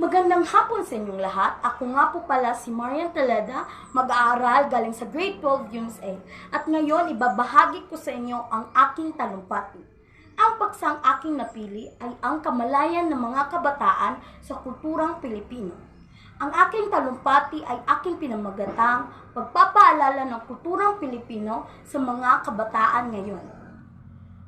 Magandang hapon sa inyong lahat. Ako nga po pala si Marian Taleda, mag-aaral galing sa Grade 12 Unit A. At ngayon, ibabahagi ko sa inyo ang aking talumpati. Ang paksang aking napili ay ang kamalayan ng mga kabataan sa kulturang Pilipino. Ang aking talumpati ay aking pinamagatang pagpapaalala ng kulturang Pilipino sa mga kabataan ngayon.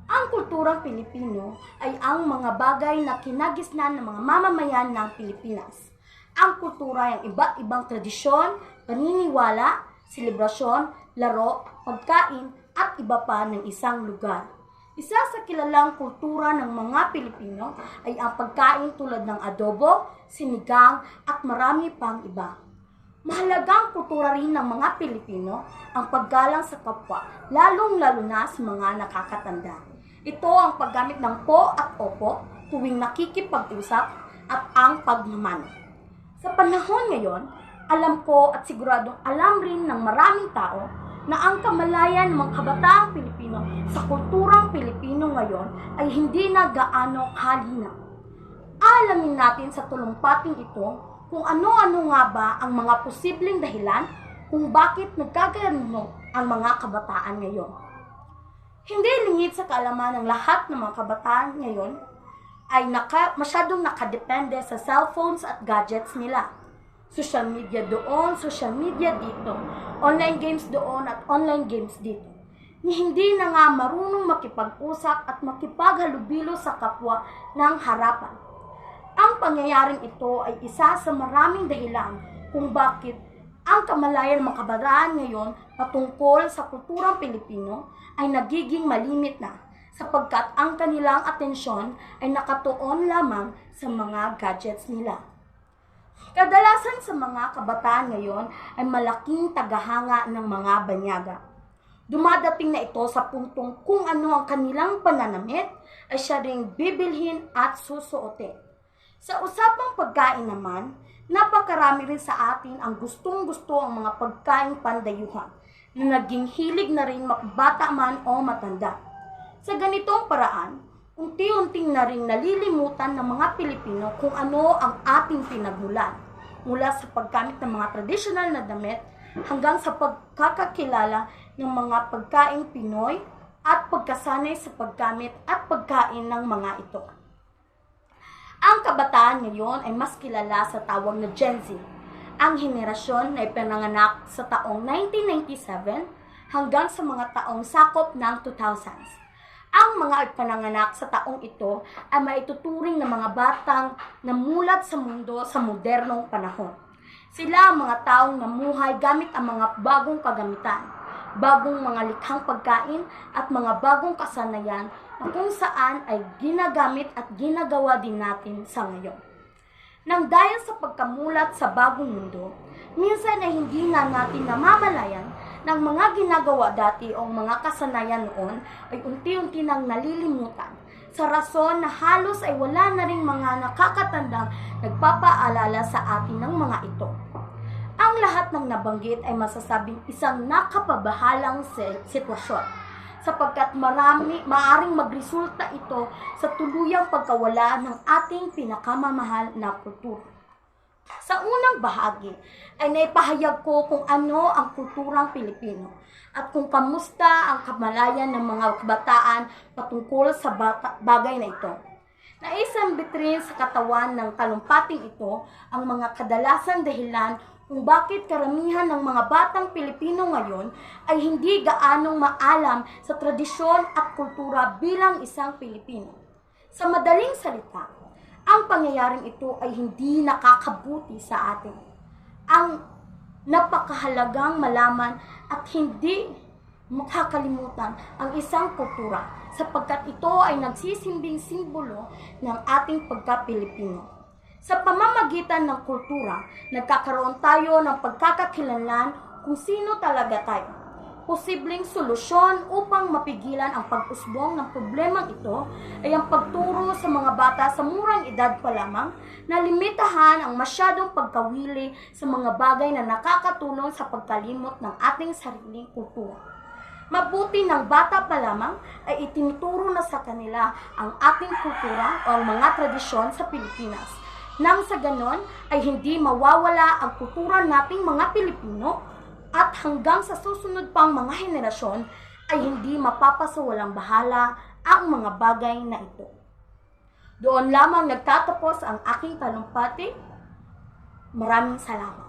Ang kulturang Pilipino ay ang mga bagay na kinagisnan ng mga mamamayan ng Pilipinas. Ang kultura ay iba't ibang tradisyon, paniniwala, selebrasyon, laro, pagkain, at iba pa ng isang lugar. Isa sa kilalang kultura ng mga Pilipino ay ang pagkain tulad ng adobo, sinigang, at marami pang iba. Mahalagang kultura rin ng mga Pilipino ang paggalang sa kapwa, lalong-lalo na sa mga nakakatanda. Ito ang paggamit ng po at opo tuwing nakikipag-usap at ang pagmamano. Sa panahon ngayon, alam ko at siguradong alam rin ng maraming tao na ang kamalayan ng mga kabataang Pilipino sa kulturang Pilipino ngayon ay hindi na gaano kalinaw. Alamin natin sa tulumpating ito kung ano-ano nga ba ang mga posibleng dahilan kung bakit nagkagano ang mga kabataan ngayon. Hindi lingid sa kaalaman ng lahat ng mga kabataan ngayon ay naka, masyadong nakadepende sa cellphones at gadgets nila. Social media doon, social media dito. Online games doon at online games dito. Ni hindi na nga marunong makipag-usap at makipaghalubilo sa kapwa ng harapan. Ang pangyayaring ito ay isa sa maraming dahilan kung bakit ang kamalayan ng mga ngayon patungkol sa kulturang Pilipino ay nagiging malimit na sapagkat ang kanilang atensyon ay nakatuon lamang sa mga gadgets nila. Kadalasan sa mga kabataan ngayon ay malaking tagahanga ng mga banyaga. Dumadating na ito sa puntong kung ano ang kanilang pananamit ay siya ring bibilhin at susuotin. Sa usapang pagkain naman, napakarami rin sa atin ang gustong-gusto ang mga pagkain pandayuhan na naging hilig na rin makbata man o matanda. Sa ganitong paraan, unti-unting na rin nalilimutan ng mga Pilipino kung ano ang ating pinagmulan mula sa paggamit ng mga tradisyonal na damit hanggang sa pagkakakilala ng mga pagkain Pinoy at pagkasanay sa paggamit at pagkain ng mga ito. Ang kabataan ngayon ay mas kilala sa tawag na Gen Z. Ang henerasyon na ipinanganak sa taong 1997 hanggang sa mga taong sakop ng 2000s. Ang mga ipinanganak sa taong ito ay maituturing na mga batang namulat sa mundo sa modernong panahon. Sila ang mga taong namuhay gamit ang mga bagong kagamitan, bagong mga likhang pagkain at mga bagong kasanayan na kung saan ay ginagamit at ginagawa din natin sa ngayon. Nang dahil sa pagkamulat sa bagong mundo, minsan ay hindi na natin namamalayan ng mga ginagawa dati o mga kasanayan noon ay unti-unti nang nalilimutan sa rason na halos ay wala na ring mga nakakatandang nagpapaalala sa atin ng mga ito. Ang lahat ng nabanggit ay masasabing isang nakapabahalang sitwasyon sapagkat marami, maaring magresulta ito sa tuluyang pagkawala ng ating pinakamamahal na kultura. Sa unang bahagi ay naipahayag ko kung ano ang kulturang Pilipino at kung kamusta ang kamalayan ng mga kabataan patungkol sa bagay na ito. Naisang bitrin sa katawan ng talumpating ito ang mga kadalasang dahilan kung bakit karamihan ng mga batang Pilipino ngayon ay hindi gaanong maalam sa tradisyon at kultura bilang isang Pilipino. Sa madaling salita, ang pangyayaring ito ay hindi nakakabuti sa atin. Ang napakahalagang malaman at hindi makakalimutan ang isang kultura sapagkat ito ay nagsisimbing simbolo ng ating pagka-Pilipino. Sa pamamagitan ng kultura, nagkakaroon tayo ng pagkakakilanlan kung sino talaga tayo. Posibleng solusyon upang mapigilan ang pag-usbong ng problemang ito ay ang pagturo sa mga bata sa murang edad pa lamang na limitahan ang masyadong pagkawili sa mga bagay na nakakatulong sa pagkalimot ng ating sariling kultura. Mabuti ng bata pa lamang ay itinuturo na sa kanila ang ating kultura o ang mga tradisyon sa Pilipinas Nang sa ganon ay hindi mawawala ang kultura nating mga Pilipino at hanggang sa susunod pang mga henerasyon ay hindi mapapasawalang bahala ang mga bagay na ito. Doon lamang nagtatapos ang aking talumpati. Maraming salamat.